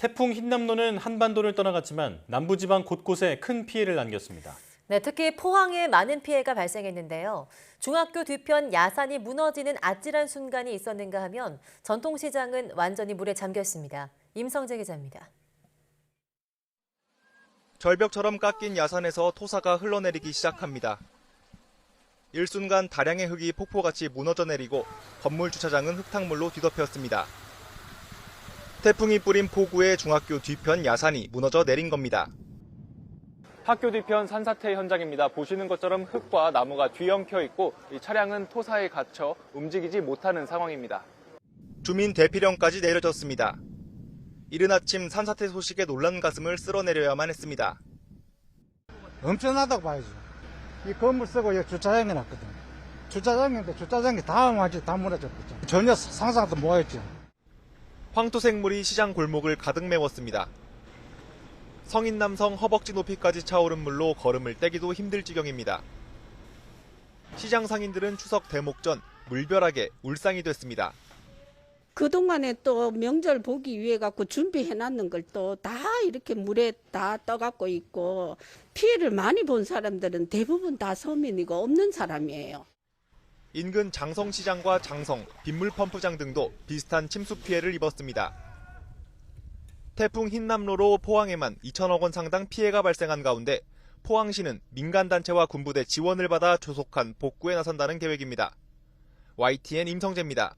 태풍 흰남노는 한반도를 떠나갔지만 남부지방 곳곳에 큰 피해를 남겼습니다. 네, 특히 포항에 많은 피해가 발생했는데요. 중학교 뒤편 야산이 무너지는 아찔한 순간이 있었는가 하면 전통시장은 완전히 물에 잠겼습니다. 임성재 기자입니다. 절벽처럼 깎인 야산에서 토사가 흘러내리기 시작합니다. 일순간 다량의 흙이 폭포같이 무너져 내리고 건물 주차장은 흙탕물로 뒤덮였습니다. 태풍이 뿌린 폭우에 중학교 뒤편 야산이 무너져 내린 겁니다. 학교 뒤편 산사태 현장입니다. 보시는 것처럼 흙과 나무가 뒤엉켜 있고 이 차량은 토사에 갇혀 움직이지 못하는 상황입니다. 주민 대피령까지 내려졌습니다. 이른 아침 산사태 소식에 놀란 가슴을 쓸어내려야만 했습니다. 엄청나다고 봐야지. 이 건물 쓰고 여기 주차장에 놨거든. 주차장인데 주차장이 다 완전히 다 무너졌거든. 전혀 상상도 못했죠. 황토색물이 시장 골목을 가득 메웠습니다. 성인 남성 허벅지 높이까지 차오른 물로 걸음을 떼기도 힘들 지경입니다. 시장 상인들은 추석 대목 전 물벼락에 울상이 됐습니다. 그동안에 또 명절 보기 위해 갖고 준비해 놨는 걸 또 다 이렇게 물에 다 떠갖고 있고 피해를 많이 본 사람들은 대부분 다 서민이고 없는 사람이에요. 인근 장성시장과 장성, 빗물 펌프장 등도 비슷한 침수 피해를 입었습니다. 태풍 흰남로로 포항에만 2천억 원 상당 피해가 발생한 가운데 포항시는 민간단체와 군부대 지원을 받아 조속한 복구에 나선다는 계획입니다. YTN 임성재입니다.